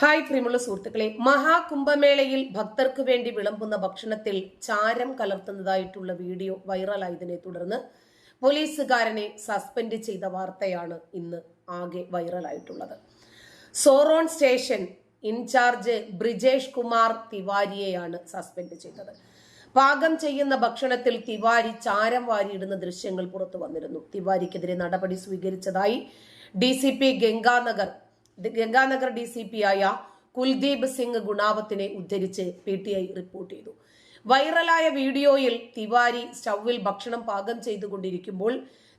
Hi പ്രിയമുള്ള സുഹൃത്തുക്കളെ മഹാകുംഭമേളയിൽ ഭക്തർക്ക് വേണ്ടി വിളമ്പുന്ന ഭക്ഷണത്തിൽ ചാരം കലർത്തുന്നതായിട്ടുള്ള വീഡിയോ വൈറലായതിനെ തുടർന്ന് പോലീസുകാരനെ സസ്പെൻഡ് ചെയ്ത വാർത്തയാണ് ഇന്ന് ആകെ വൈറലായിട്ടുള്ളത്. സോറോൺ സ്റ്റേഷൻ ഇൻചാർജ് ബ്രിജേഷ് കുമാർ തിവാരിയെയാണ് സസ്പെൻഡ് ചെയ്തത്. പാകം ചെയ്യുന്ന ഭക്ഷണത്തിൽ തിവാരി ചാരം വാരിയിടുന്ന ദൃശ്യങ്ങൾ പുറത്തു വന്നിരുന്നു. തിവാരിക്കെതിരെ നടപടി സ്വീകരിച്ചതായി D C P Ganganagar Ganganagar D C P ആയ കുൽദീപ് സിംഗ് ഗുണാവത്തിനെ ഉദ്ധരിച്ച് പി ടി ഐ റിപ്പോർട്ട് ചെയ്തു. വൈറലായ വീഡിയോയിൽ തിവാരി സ്റ്റൗവിൽ ഭക്ഷണം പാകം ചെയ്തുകൊണ്ടിരിക്കുമ്പോൾ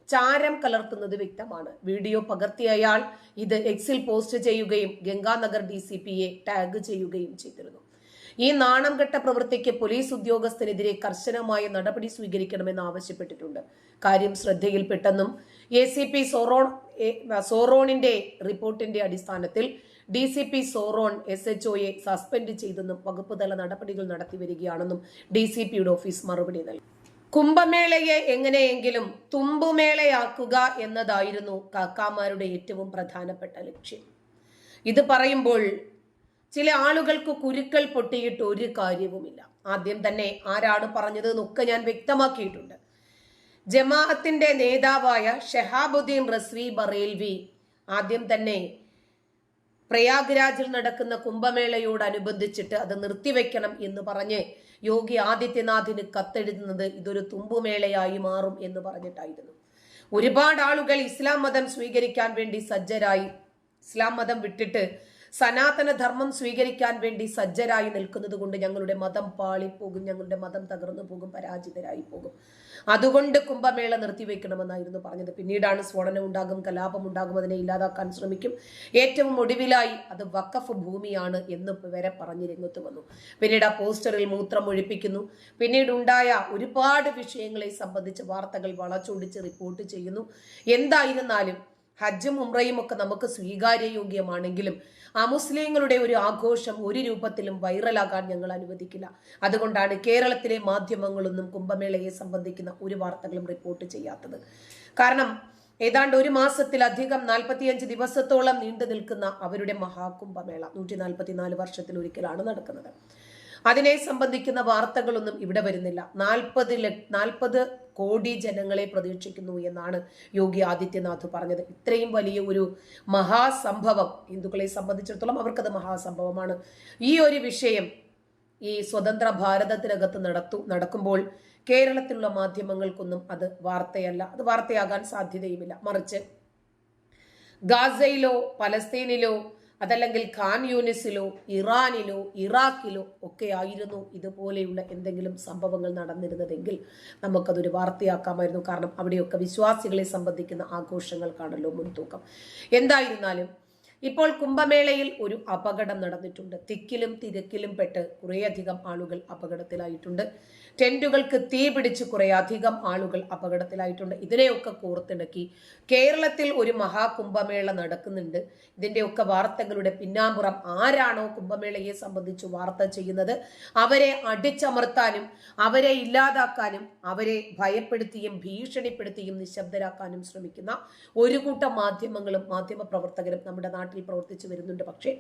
ചാരം കലർത്തുന്നത് വ്യക്തമാണ്. വീഡിയോ പകർത്തിയയാൾ ഇത് എക്സിൽ പോസ്റ്റ് ചെയ്യുകയും ഗംഗാനഗർ ഡി സി പിയെ ടാഗ് ചെയ്യുകയും ചെയ്തിരുന്നു. ഈ നാണം കെട്ട പ്രവൃത്തിക്ക് പോലീസ് ഉദ്യോഗസ്ഥനെതിരെ കർശനമായ നടപടി സ്വീകരിക്കണമെന്ന് ആവശ്യപ്പെട്ടിട്ടുണ്ട്. കാര്യം ശ്രദ്ധയിൽപ്പെട്ടെന്നും എ സി പി സോറോൺ സോറോണിന്റെ റിപ്പോർട്ടിന്റെ അടിസ്ഥാനത്തിൽ D C P Soron S H ഒയെ suspend ചെയ്തെന്നും വകുപ്പ് തല നടപടികൾ നടത്തി വരികയാണെന്നും ഡി സി പിയുടെ ഓഫീസ് മറുപടി നൽകി. കുംഭമേളയെ എങ്ങനെയെങ്കിലും തുമ്പുമേളയാക്കുക എന്നതായിരുന്നു കാക്കാമാരുടെ ഏറ്റവും പ്രധാനപ്പെട്ട ലക്ഷ്യം. ഇത് പറയുമ്പോൾ ചില ആളുകൾക്ക് കുരുക്കൾ പൊട്ടിയിട്ട് ഒരു കാര്യവുമില്ല. ആദ്യം തന്നെ ആരാണ് പറഞ്ഞത് എന്നൊക്കെ ഞാൻ വ്യക്തമാക്കിയിട്ടുണ്ട്. ജമാഅത്തിന്റെ നേതാവായ ഷെഹാബുദ്ദീൻ റസ്വി ബറേൽവി ആദ്യം തന്നെ പ്രയാഗ്രാജിൽ നടക്കുന്ന കുംഭമേളയോടനുബന്ധിച്ചിട്ട് അത് നിർത്തിവെക്കണം എന്ന് പറഞ്ഞ് യോഗി ആദിത്യനാഥിന് കത്തെഴുതുന്നത് ഇതൊരു തുമ്പുമേളയായി മാറും എന്ന് പറഞ്ഞിട്ടായിരുന്നു. ഒരുപാട് ആളുകൾ ഇസ്ലാം മതം സ്വീകരിക്കാൻ വേണ്ടി സജ്ജരായി. ഇസ്ലാം മതം വിട്ടിട്ട് സനാതന ധർമ്മം സ്വീകരിക്കാൻ വേണ്ടി സജ്ജരായി നിൽക്കുന്നത് കൊണ്ട് ഞങ്ങളുടെ മതം പാളിപ്പോകും ഞങ്ങളുടെ മതം തകർന്നു പോകും പരാജിതരായി പോകും. അതുകൊണ്ട് കുംഭമേള നിർത്തിവെക്കണമെന്നായിരുന്നു പറഞ്ഞത്. പിന്നീടാണ് സ്ഫോടനം ഉണ്ടാകും കലാപം ഉണ്ടാകും അതിനെ ഇല്ലാതാക്കാൻ ശ്രമിക്കും. ഏറ്റവും ഒടുവിലായി അത് വക്കഫ് ഭൂമിയാണ് എന്ന് വരെ പറഞ്ഞ് രംഗത്ത് വന്നു. പിന്നീട് ആ പോസ്റ്ററിൽ മൂത്രം ഒഴിപ്പിക്കുന്നു. പിന്നീട് ഉണ്ടായ ഒരുപാട് വിഷയങ്ങളെ സംബന്ധിച്ച് വാർത്തകൾ വളച്ചൊടിച്ച് റിപ്പോർട്ട് ചെയ്യുന്നു. എന്തായിരുന്നാലും ഹജ്ജും ഉംറയും ഒക്കെ നമുക്ക് സ്വീകാര്യയോഗ്യമാണെങ്കിലും ആ മുസ്ലിങ്ങളുടെ ഒരു ആഘോഷം ഒരു രൂപത്തിലും വൈറലാകാൻ ഞങ്ങൾ അനുവദിക്കില്ല. അതുകൊണ്ടാണ് കേരളത്തിലെ മാധ്യമങ്ങളൊന്നും കുംഭമേളയെ സംബന്ധിക്കുന്ന ഒരു വാർത്തകളും റിപ്പോർട്ട് ചെയ്യാത്തത്. കാരണം ഏതാണ്ട് ഒരു മാസത്തിലധികം നാൽപ്പത്തിയഞ്ച് ദിവസത്തോളം നീണ്ടു നിൽക്കുന്ന അവരുടെ മഹാകുംഭമേള നൂറ്റി നാൽപ്പത്തിനാല് വർഷത്തിൽ ഒരിക്കലാണ് നടക്കുന്നത്. അതിനെ സംബന്ധിക്കുന്ന വാർത്തകളൊന്നും ഇവിടെ വരുന്നില്ല. നാൽപ്പത് നാൽപ്പത് കോടി ജനങ്ങളെ പ്രതീക്ഷിക്കുന്നു എന്നാണ് യോഗി ആദിത്യനാഥ് പറഞ്ഞത്. ഇത്രയും വലിയ ഒരു മഹാസംഭവം ഹിന്ദുക്കളെ സംബന്ധിച്ചിടത്തോളം അവർക്കത് മഹാസംഭവമാണ്. ഈ ഒരു വിഷയം ഈ സ്വതന്ത്ര ഭാരതത്തിനകത്ത് നടത്തു നടക്കുമ്പോൾ കേരളത്തിലുള്ള മാധ്യമങ്ങൾക്കൊന്നും അത് വാർത്തയല്ല. അത് വാർത്തയാകാൻ സാധ്യതയുമില്ല. മറിച്ച് ഗാസയിലോ പലസ്തീനിലോ അതല്ലെങ്കിൽ ഖാൻ യൂണിസിലോ ഇറാനിലോ ഇറാഖിലോ ഒക്കെ ആയിരുന്നു ഇതുപോലെയുള്ള എന്തെങ്കിലും സംഭവങ്ങൾ നടന്നിരുന്നതെങ്കിൽ നമുക്കതൊരു വാർത്തയാക്കാമായിരുന്നു. കാരണം അവിടെയൊക്കെ വിശ്വാസികളെ സംബന്ധിക്കുന്ന ആഘോഷങ്ങൾക്കാണല്ലോ മുൻതൂക്കം. എന്തായിരുന്നാലും ഇപ്പോൾ കുംഭമേളയിൽ ഒരു അപകടം നടന്നിട്ടുണ്ട്. തിക്കിലും തിരക്കിലും പെട്ട് കുറേയധികം ആളുകൾ അപകടത്തിലായിട്ടുണ്ട്. ടെന്റുകൾക്ക് തീ പിടിച്ച് കുറേയധികം ആളുകൾ അപകടത്തിലായിട്ടുണ്ട്. ഇതിനെയൊക്കെ കോർത്തിണക്കി കേരളത്തിൽ ഒരു മഹാകുംഭമേള നടക്കുന്നുണ്ട്. ഇതിന്റെയൊക്കെ വാർത്തകളുടെ പിന്നാമ്പുറം ആരാണോ കുംഭമേളയെ സംബന്ധിച്ച് വാർത്ത ചെയ്യുന്നത്? അവരെ അടിച്ചമർത്താനും അവരെ ഇല്ലാതാക്കാനും അവരെ ഭയപ്പെടുത്തിയും ഭീഷണിപ്പെടുത്തിയും നിശബ്ദരാക്കാനും ശ്രമിക്കുന്ന ഒരു കൂട്ടം മാധ്യമങ്ങളും മാധ്യമ പ്രവർത്തകരും നമ്മുടെ നാട്ടിൽ പ്രവർത്തിച്ചു വരുന്നുണ്ട്. പക്ഷേ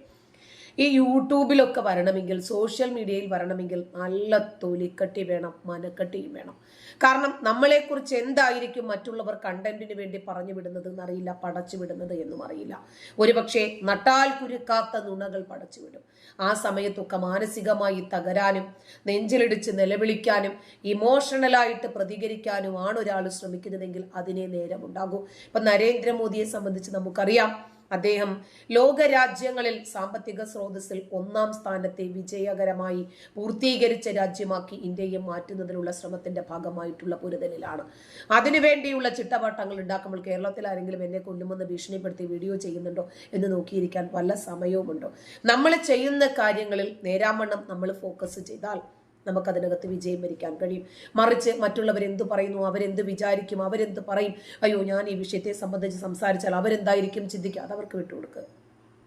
ഈ യൂട്യൂബിലൊക്കെ വരണമെങ്കിൽ സോഷ്യൽ മീഡിയയിൽ വരണമെങ്കിൽ നല്ല തൊലിക്കട്ടി വേണം മനക്കട്ടിയും വേണം. കാരണം നമ്മളെക്കുറിച്ച് എന്തായിരിക്കും മറ്റുള്ളവർ കണ്ടന്റിന് വേണ്ടി പറഞ്ഞു വിടുന്നത് എന്നറിയില്ല പടച്ചു വിടുന്നത് എന്നും അറിയില്ല. ഒരുപക്ഷെ നട്ടാൽ കുരുക്കാത്ത നുണകൾ പടച്ചു വിടും. ആ സമയത്തൊക്കെ മാനസികമായി തകരാനും നെഞ്ചിലിടിച്ച് നിലവിളിക്കാനും ഇമോഷണലായിട്ട് പ്രതികരിക്കാനും ആണ് ഒരാൾ ശ്രമിക്കുന്നതെങ്കിൽ അതിനെ നേരമുണ്ടാകും. ഇപ്പൊ നരേന്ദ്രമോദിയെ സംബന്ധിച്ച് നമുക്കറിയാം അദ്ദേഹം ലോകരാജ്യങ്ങളിൽ സാമ്പത്തിക സ്രോതസ്സിൽ ഒന്നാം സ്ഥാനത്തെ വിജയകരമായി പൂർത്തീകരിച്ച രാജ്യമാക്കി ഇന്ത്യയെ മാറ്റുന്നതിനുള്ള ശ്രമത്തിന്റെ ഭാഗമായിട്ടുള്ള പൊരുതലിലാണ്. അതിനുവേണ്ടിയുള്ള ചിട്ടപാട്ടങ്ങൾ ഉണ്ടാക്കുമ്പോൾ കേരളത്തിൽ ആരെങ്കിലും എന്നെ കൊല്ലുമെന്ന് ഭീഷണിപ്പെടുത്തി വീഡിയോ ചെയ്യുന്നുണ്ടോ എന്ന് നോക്കിയിരിക്കാൻ വല്ല സമയവുമുണ്ടോ? നമ്മൾ ചെയ്യുന്ന കാര്യങ്ങളിൽ നേരാമണ്ണം നമ്മൾ ഫോക്കസ് ചെയ്താൽ നമുക്കതിനകത്ത് വിജയം വരിക്കാൻ കഴിയും. മറിച്ച് മറ്റുള്ളവർ എന്ത് പറയുന്നു അവരെന്ത് വിചാരിക്കും അവരെന്ത് പറയും? അയ്യോ ഞാൻ ഈ വിഷയത്തെ സംബന്ധിച്ച് സംസാരിച്ചാൽ അവരെന്തായിരിക്കും ചിന്തിക്കുക? അതവർക്ക് വിട്ടുകൊടുക്കുക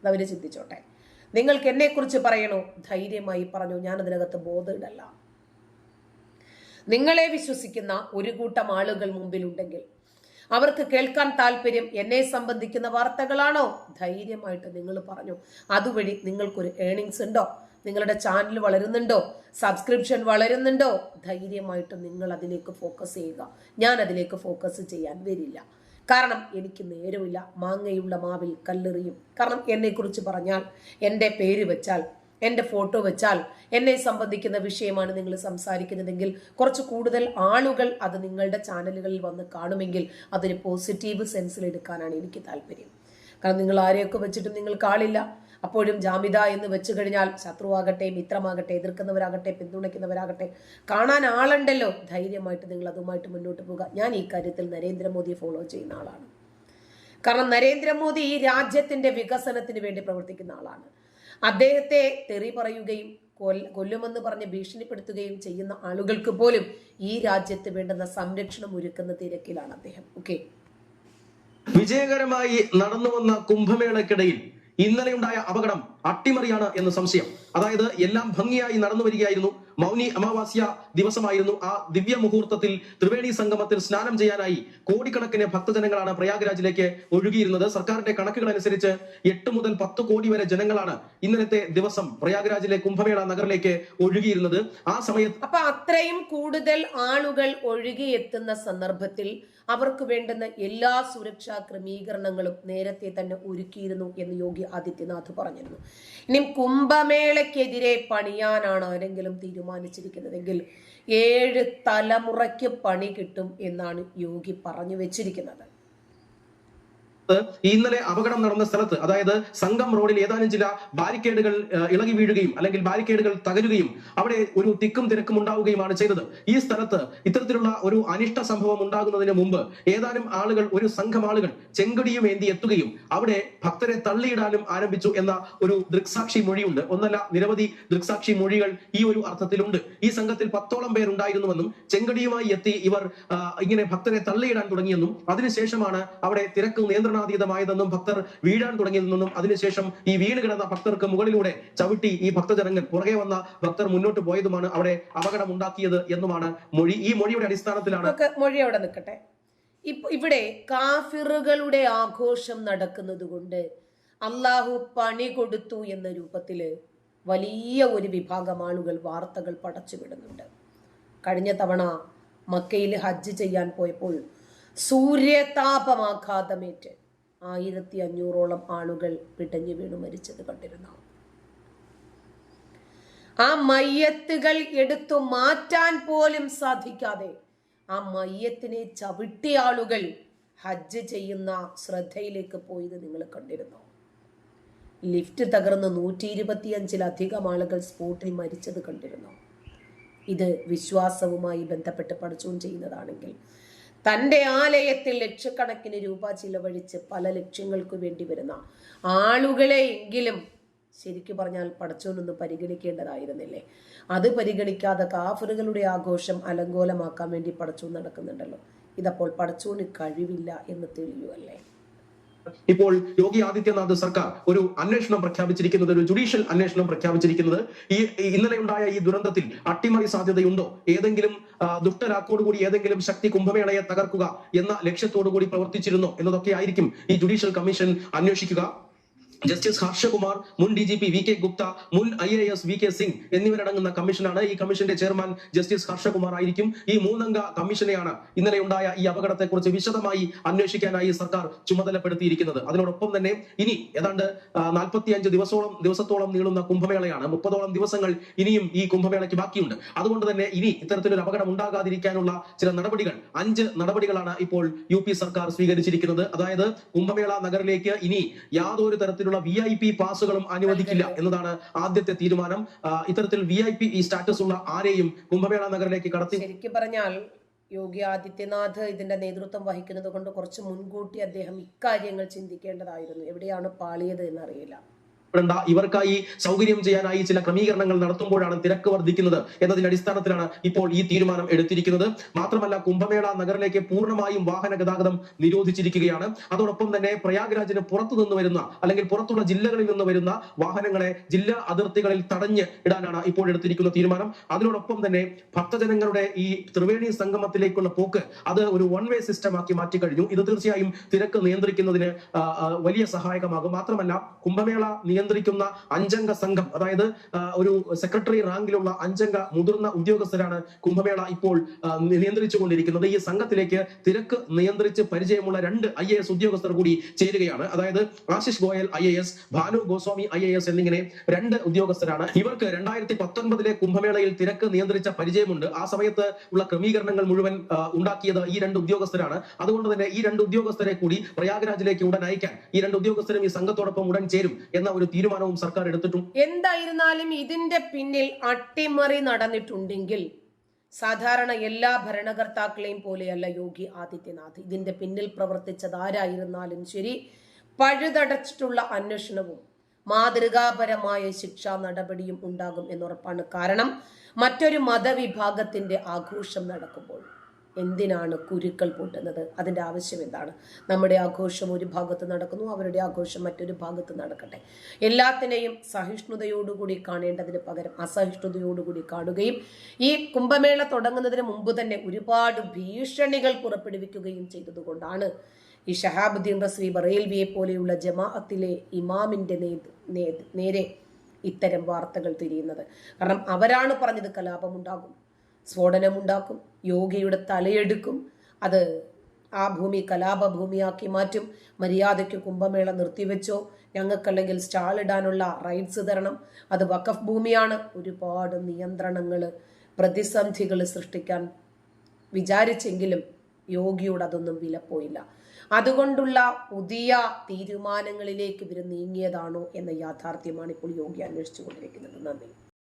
അതവർ ചിന്തിച്ചോട്ടെ. നിങ്ങൾക്ക് എന്നെക്കുറിച്ച് പറയണോ? ധൈര്യമായി പറഞ്ഞു ഞാൻ അതിനകത്ത് ബോധമിടല്ല. നിങ്ങളെ വിശ്വസിക്കുന്ന ഒരു കൂട്ടം ആളുകൾ മുമ്പിലുണ്ടെങ്കിൽ അവർക്ക് കേൾക്കാൻ താല്പര്യം എന്നെ സംബന്ധിക്കുന്ന വാർത്തകളാണോ? ധൈര്യമായിട്ട് നിങ്ങൾ പറഞ്ഞു. അതുവഴി നിങ്ങൾക്കൊരു ഏണിങ്സ് ഉണ്ടോ? നിങ്ങളുടെ ചാനൽ വളരുന്നുണ്ടോ? സബ്സ്ക്രിപ്ഷൻ വളരുന്നുണ്ടോ? ധൈര്യമായിട്ട് നിങ്ങൾ അതിലേക്ക് ഫോക്കസ് ചെയ്യുക. ഞാൻ അതിലേക്ക് ഫോക്കസ് ചെയ്യാൻ വരില്ല. കാരണം എനിക്ക് നേരമില്ല. മാങ്ങയുള്ള മാവിൽ കല്ലെറിയും. കാരണം എന്നെക്കുറിച്ച് പറഞ്ഞാൽ എന്റെ പേര് വെച്ചാൽ എന്റെ ഫോട്ടോ വെച്ചാൽ എന്നെ സംബന്ധിക്കുന്ന വിഷയമാണ് നിങ്ങൾ സംസാരിക്കുന്നതെങ്കിൽ കുറച്ച് കൂടുതൽ ആളുകൾ അത് നിങ്ങളുടെ ചാനലുകളിൽ വന്ന് കാണുമെങ്കിൽ അതൊരു പോസിറ്റീവ് സെൻസിൽ എടുക്കാനാണ് എനിക്ക് താല്പര്യം. കാരണം നിങ്ങൾ ആരെയൊക്കെ വെച്ചിട്ടും നിങ്ങൾക്ക് ആളില്ല. അപ്പോഴും ജാമിത എന്ന് വെച്ചു കഴിഞ്ഞാൽ ശത്രുവാകട്ടെ മിത്രമാകട്ടെ എതിർക്കുന്നവരാകട്ടെ പിന്തുണയ്ക്കുന്നവരാകട്ടെ കാണാൻ ആളുണ്ടല്ലോ. ധൈര്യമായിട്ട് നിങ്ങൾ അതുമായിട്ട് മുന്നോട്ട് പോകുക ഞാൻ ഈ കാര്യത്തിൽ നരേന്ദ്രമോദിയെ ഫോളോ ചെയ്യുന്ന ആളാണ്. കാരണം നരേന്ദ്രമോദി ഈ രാജ്യത്തിന്റെ വികസനത്തിന് വേണ്ടി പ്രവർത്തിക്കുന്ന ആളാണ്. അദ്ദേഹത്തെ തെറി പറയുകയും കൊല്ലുമെന്ന് പറഞ്ഞ് ഭീഷണിപ്പെടുത്തുകയും ചെയ്യുന്ന ആളുകൾക്ക് പോലും ഈ രാജ്യത്ത് വേണ്ടുന്ന സംരക്ഷണം ഒരുക്കുന്ന തിരക്കിലാണ് അദ്ദേഹം. ഓക്കെ വിജയകരമായി നടന്നു വന്ന കുംഭമേളയ്ക്കിടയിൽ ഇന്നലെയുണ്ടായ അപകടം അട്ടിമറിയാണ് എന്ന് സംശയം. അതായത് എല്ലാം ഭംഗിയായി നടന്നു വരികയായിരുന്നു. മൗനി അമാവാസ്യ ദിവസമായിരുന്നു. ആ ദിവ്യ മുഹൂർത്തത്തിൽ ത്രിവേണി സംഗമത്തിൽ സ്നാനം ചെയ്യാനായി കോടിക്കണക്കിന് ഭക്തജനങ്ങളാണ് പ്രയാഗ്രാജിലേക്ക് ഒഴുകിയിരുന്നത്. സർക്കാരിന്റെ കണക്കുകൾ അനുസരിച്ച് എട്ട് മുതൽ പത്ത് കോടി വരെ ജനങ്ങളാണ് ഇന്നലത്തെ ദിവസം പ്രയാഗ്രാജിലെ കുംഭമേള നഗറിലേക്ക് ഒഴുകിയിരുന്നത്. ആ സമയത്ത് അപ്പൊ അത്രയും കൂടുതൽ ആളുകൾ ഒഴുകിയെത്തുന്ന സന്ദർഭത്തിൽ അവർക്ക് വേണ്ടുന്ന എല്ലാ സുരക്ഷാ ക്രമീകരണങ്ങളും നേരത്തെ തന്നെ ഒരുക്കിയിരുന്നു എന്ന് യോഗി ആദിത്യനാഥ് പറഞ്ഞിരുന്നു. ഇനി കുംഭമേളയ്ക്കെതിരെ പണിയാനാണ് ആരെങ്കിലും തീരുമാനിച്ചിരിക്കുന്നതെങ്കിൽ ഏഴ് തലമുറയ്ക്ക് പണി കിട്ടും എന്നാണ് യോഗി പറഞ്ഞു വെച്ചിരിക്കുന്നത്. ഇന്നലെ അപകടം നടന്ന സ്ഥലത്ത് അതായത് സംഘം റോഡിൽ ഏതാനും ചില ബാരിക്കേഡുകൾ ഇളകി വീഴുകയും അല്ലെങ്കിൽ ബാരിക്കേഡുകൾ തകരുകയും അവിടെ ഒരു തിക്കും തിരക്കും ഉണ്ടാവുകയുമാണ് ചെയ്തത്. ഈ സ്ഥലത്ത് ഇത്തരത്തിലുള്ള ഒരു അനിഷ്ട സംഭവം ഉണ്ടാകുന്നതിന് മുമ്പ് ഏതാനും ആളുകൾ ഒരു സംഘം ആളുകൾ ചെങ്കടിയും ഏന്തി എത്തുകയും അവിടെ ഭക്തരെ തള്ളിയിടാനും ആരംഭിച്ചു എന്ന ഒരു ദൃക്സാക്ഷി മൊഴിയുണ്ട്. ഒന്നല്ല നിരവധി ദൃക്സാക്ഷി മൊഴികൾ ഈ ഒരു അർത്ഥത്തിലുണ്ട്. ഈ സംഘത്തിൽ പത്തോളം പേരുണ്ടായിരുന്നുവെന്നും ചെങ്കടിയുമായി എത്തി ഇവർ ഇങ്ങനെ ഭക്തരെ തള്ളിയിടാൻ തുടങ്ങിയെന്നും അതിനുശേഷമാണ് അവിടെ തിരക്ക് നിയന്ത്രണാതീതമായതെന്നും ഭക്തർ വീഴാൻ തുടങ്ങിയതെന്നും അതിനുശേഷം ഈ വീണ് കിടന്ന ഭക്തർക്ക് മുകളിലൂടെ ചവിട്ടി ഈ ഭക്തജനങ്ങൾ പുറകെ വന്ന ഭക്തർ മുന്നോട്ട് പോയതുമാണ് അവിടെ അപകടം ഉണ്ടാക്കിയത് എന്നുമാണ് മൊഴി. ഈ മൊഴിയുടെ അടിസ്ഥാനത്തിലാണ് മൊഴി അവിടെ നിൽക്കട്ടെ. ഇവിടെ കാഫിറുകളുടെ ആഘോഷം നടക്കുന്നത് കൊണ്ട് അള്ളാഹു പണി കൊടുത്തു എന്ന രൂപത്തിൽ വലിയ ഒരു വിഭാഗം ആളുകൾ വാർത്തകൾ പടച്ചുവിടുന്നുണ്ട് കഴിഞ്ഞ തവണ മക്കയിൽ ഹജ്ജ് ചെയ്യാൻ പോയപ്പോൾ സൂര്യതാപമാഘാതമേറ്റ് ആയിരത്തി അഞ്ഞൂറോളം ആളുകൾ പിടഞ്ഞു വീണു മരിച്ചത് കണ്ടിരുന്നു. ആ മയ്യത്തുകൾ എടുത്തു മാറ്റാൻ പോലും സാധിക്കാതെ ആ മയ്യത്തിനെ ചവിട്ടിയ ആളുകൾ ഹജ്ജ് ചെയ്യുന്ന ശ്രദ്ധയിലേക്ക് പോയത് നിങ്ങൾ കണ്ടിരുന്നു. ലിഫ്റ്റ് തകർന്ന് നൂറ്റി ഇരുപത്തിയഞ്ചിലധികം ആളുകൾ സ്പോട്ടിൽ മരിച്ചത് കണ്ടിരുന്നു. ഇത് വിശ്വാസവുമായി ബന്ധപ്പെട്ട് പഠിച്ചുകൊണ്ട് ചെയ്യുന്നതാണെങ്കിൽ തന്റെ ആലയത്തിൽ ലക്ഷക്കണക്കിന് രൂപ ചിലവഴിച്ച് പല ലക്ഷ്യങ്ങൾക്ക് വേണ്ടി വരുന്ന ആളുകളെ എങ്കിലും ശരിക്കു പറഞ്ഞാൽ പടച്ചോനൊന്ന് പരിഗണിക്കേണ്ടതായിരുന്നില്ലേ? അത് പരിഗണിക്കാതെ കാഫറുകളുടെ ആഘോഷം അലങ്കോലമാക്കാൻ വേണ്ടി പടച്ചോൻ നടക്കുന്നുണ്ടല്ലോ. ഇതപ്പോൾ പടച്ചോന് കഴിവില്ല എന്ന് തെളിയുമല്ലേ ഇപ്പോൾ യോഗി ആദിത്യനാഥ് സർക്കാർ ഒരു അന്വേഷണം പ്രഖ്യാപിച്ചിരിക്കുന്നത് ഒരു ജുഡീഷ്യൽ അന്വേഷണം പ്രഖ്യാപിച്ചിരിക്കുന്നത്. ഈ ഇന്നലെ ഉണ്ടായ ഈ ദുരന്തത്തിൽ അട്ടിമറി സാധ്യതയുണ്ടോ? ഏതെങ്കിലും ദുഷ്ടരാക്കോടുകൂടി ഏതെങ്കിലും ശക്തി കുംഭമേളയെ തകർക്കുക എന്ന ലക്ഷ്യത്തോടു കൂടി പ്രവർത്തിച്ചിരുന്നോ എന്നതൊക്കെ ആയിരിക്കും ഈ ജുഡീഷ്യൽ കമ്മീഷൻ അന്വേഷിക്കുക. ജസ്റ്റിസ് ഹർഷകുമാർ മുൻ D G P V K Gupta മുൻ I A S V K Singh എന്നിവരടങ്ങുന്ന കമ്മീഷനാണ് ഈ കമ്മീഷന്റെ ചെയർമാൻ ജസ്റ്റിസ് ഹർഷകുമാർ ആയിരിക്കും. ഈ മൂന്നംഗ കമ്മീഷനെയാണ് ഇന്നലെ ഉണ്ടായ ഈ അപകടത്തെക്കുറിച്ച് വിശദമായി അന്വേഷിക്കാനായി സർക്കാർ ചുമതലപ്പെടുത്തിയിരിക്കുന്നത്. അതിനോടൊപ്പം തന്നെ ഇനി ഏതാണ്ട് നാൽപ്പത്തിയഞ്ച് ദിവസത്തോളം ദിവസത്തോളം നീളുന്ന കുംഭമേളയാണ്. മുപ്പതോളം ദിവസങ്ങൾ ഇനിയും ഈ കുംഭമേളയ്ക്ക് ബാക്കിയുണ്ട്. അതുകൊണ്ട് തന്നെ ഇനി ഇത്തരത്തിലൊരു അപകടം ഉണ്ടാകാതിരിക്കാനുള്ള ചില നടപടികൾ അഞ്ച് നടപടികളാണ് ഇപ്പോൾ യു സർക്കാർ സ്വീകരിച്ചിരിക്കുന്നത്. അതായത് കുംഭമേള നഗറിലേക്ക് ഇനി യാതൊരു തരത്തിലുള്ള വി ഐ പി പാസുകളും അനുവദിക്കില്ല എന്നതാണ് ആദ്യത്തെ തീരുമാനം. ഇത്തരത്തിൽ വി ഐ പി ഈ സ്റ്റാറ്റസ് ഉള്ള ആരെയും കുംഭമേള നഗറിലേക്ക് കടത്തി ശരിക്കും പറഞ്ഞാൽ യോഗി ആദിത്യനാഥ് ഇതിന്റെ നേതൃത്വം വഹിക്കുന്നത് കൊണ്ട് കുറച്ച് മുൻകൂട്ടി അദ്ദേഹം ഇക്കാര്യങ്ങൾ ചിന്തിക്കേണ്ടതായിരുന്നു. എവിടെയാണ് പാളിയത് എന്നറിയില്ല. പ്പെടേണ്ട ഇവർക്കായി സൗകര്യം ചെയ്യാനായി ചില ക്രമീകരണങ്ങൾ നടത്തുമ്പോഴാണ് തിരക്ക് വർദ്ധിക്കുന്നത് എന്നതിന്റെ അടിസ്ഥാനത്തിലാണ് ഇപ്പോൾ ഈ തീരുമാനം എടുത്തിരിക്കുന്നത്. മാത്രമല്ല കുംഭമേള നഗറിലേക്ക് പൂർണമായും വാഹന ഗതാഗതം നിരോധിച്ചിരിക്കുകയാണ്. അതോടൊപ്പം തന്നെ പ്രയാഗ്രാജിന് പുറത്തു നിന്ന് വരുന്ന അല്ലെങ്കിൽ പുറത്തുള്ള ജില്ലകളിൽ നിന്ന് വരുന്ന വാഹനങ്ങളെ ജില്ലാ അതിർത്തികളിൽ തടഞ്ഞ് ഇടാനാണ് ഇപ്പോൾ എടുത്തിരിക്കുന്ന തീരുമാനം. അതിനോടൊപ്പം തന്നെ ഭക്തജനങ്ങളുടെ ഈ ത്രിവേണി സംഗമത്തിലേക്കുള്ള പോക്ക് അത് ഒരു വൺ വേ സിസ്റ്റം ആക്കി മാറ്റി കഴിഞ്ഞു. ഇത് തീർച്ചയായും തിരക്ക് നിയന്ത്രിക്കുന്നതിന് വലിയ സഹായകമാകും. മാത്രമല്ല കുംഭമേള നിയന്ത്രിക്കുന്ന അഞ്ചംഗ സംഘം അതായത് ഒരു സെക്രട്ടറി റാങ്കിലുള്ള അഞ്ചംഗ മുതിർന്ന ഉദ്യോഗസ്ഥരാണ് കുംഭമേള ഇപ്പോൾ നിയന്ത്രിച്ചുകൊണ്ടിരിക്കുന്നത്. ഈ സംഘത്തിലേക്ക് തിരക്ക് നിയന്ത്രിച്ച് പരിചയമുള്ള രണ്ട് ഐ എ എസ് ഉദ്യോഗസ്ഥർ കൂടി ചേരുകയാണ്. അതായത് Ashish Goyal I A S Bhanu Goswami I A S എന്നിങ്ങനെ രണ്ട് ഉദ്യോഗസ്ഥരാണ്. ഇവർക്ക് രണ്ടായിരത്തി പത്തൊൻപതിലെ കുംഭമേളയിൽ തിരക്ക് നിയന്ത്രിച്ച പരിചയമുണ്ട്. ആ സമയത്ത് ഉള്ള ക്രമീകരണങ്ങൾ മുഴുവൻ ഉണ്ടാക്കിയത് ഈ രണ്ട് ഉദ്യോഗസ്ഥരാണ്. അതുകൊണ്ട് തന്നെ ഈ രണ്ട് ഉദ്യോഗസ്ഥരെ കൂടി പ്രയാഗ്രാജിലേക്ക് ഉടൻ അയക്കാൻ ഈ രണ്ട് ഉദ്യോഗസ്ഥരും ഈ സംഘത്തോടൊപ്പം ഉടൻ ചേരും എന്ന ഒരു തീരുമാനവും സർക്കാർ എടുത്തിട്ടുണ്ട് എന്തായിരുന്നാലും ഇതിന്റെ പിന്നിൽ അട്ടിമറി നടന്നിട്ടുണ്ടെങ്കിൽ സാധാരണ എല്ലാ ഭരണകർത്താക്കളെയും പോലെയല്ല യോഗി ആദിത്യനാഥ്. ഇതിന്റെ പിന്നിൽ പ്രവർത്തിച്ചത് ആരായിരുന്നാലും ശരി പഴുതടച്ചിട്ടുള്ള അന്വേഷണവും മാതൃകാപരമായ ശിക്ഷാ നടപടിയും ഉണ്ടാകും എന്നുറപ്പാണ് കാരണം മറ്റൊരു മതവിഭാഗത്തിന്റെ ആഘോഷം നടക്കുമ്പോൾ എന്തിനാണ് കുരുക്കൾ പൊട്ടുന്നത്? അതിന്റെ ആവശ്യം എന്താണ്? നമ്മുടെ ആഘോഷം ഒരു ഭാഗത്ത് നടക്കുന്നു അവരുടെ ആഘോഷം മറ്റൊരു ഭാഗത്ത് നടക്കട്ടെ. എല്ലാത്തിനെയും സഹിഷ്ണുതയോടുകൂടി കാണേണ്ടതിന് പകരം അസഹിഷ്ണുതയോടുകൂടി കാണുകയും ഈ കുംഭമേള തുടങ്ങുന്നതിന് മുമ്പ് തന്നെ ഒരുപാട് ഭീഷണികൾ പുറപ്പെടുവിക്കുകയും ചെയ്തതുകൊണ്ടാണ് ഈ ഷഹാബുദ്ദീൻ റസ്വി ബറേൽവിയെ പോലെയുള്ള ജമാഅത്തിലെ ഇമാമിന്റെ നേരെ ഇത്തരം വാർത്തകൾ തിരിയുന്നത്. കാരണം അവരാണ് പറഞ്ഞത് കലാപമുണ്ടാകും സ്ഫോടനമുണ്ടാക്കും യോഗിയുടെ തലയെടുക്കും. അത് ആ ഭൂമി കലാപഭൂമിയാക്കി മാറ്റും. മര്യാദയ്ക്ക് കുംഭമേള നിർത്തിവെച്ചോ. ഞങ്ങൾക്കല്ലെങ്കിൽ സ്റ്റാളിടാനുള്ള റൈറ്റ്സ് തരണം. അത് വഖഫ് ഭൂമിയാണ്. ഒരുപാട് നിയന്ത്രണങ്ങൾ പ്രതിസന്ധികൾ സൃഷ്ടിക്കാൻ വിചാരിച്ചെങ്കിലും യോഗിയോട് അതൊന്നും വിലപ്പോയില്ല അതുകൊണ്ടുള്ള പുതിയ തീരുമാനങ്ങളിലേക്ക് ഇവർ നീങ്ങിയതാണോ എന്ന യാഥാർത്ഥ്യമാണ് ഇപ്പോൾ യോഗി അന്വേഷിച്ചു കൊണ്ടിരിക്കുന്നത് നന്ദി.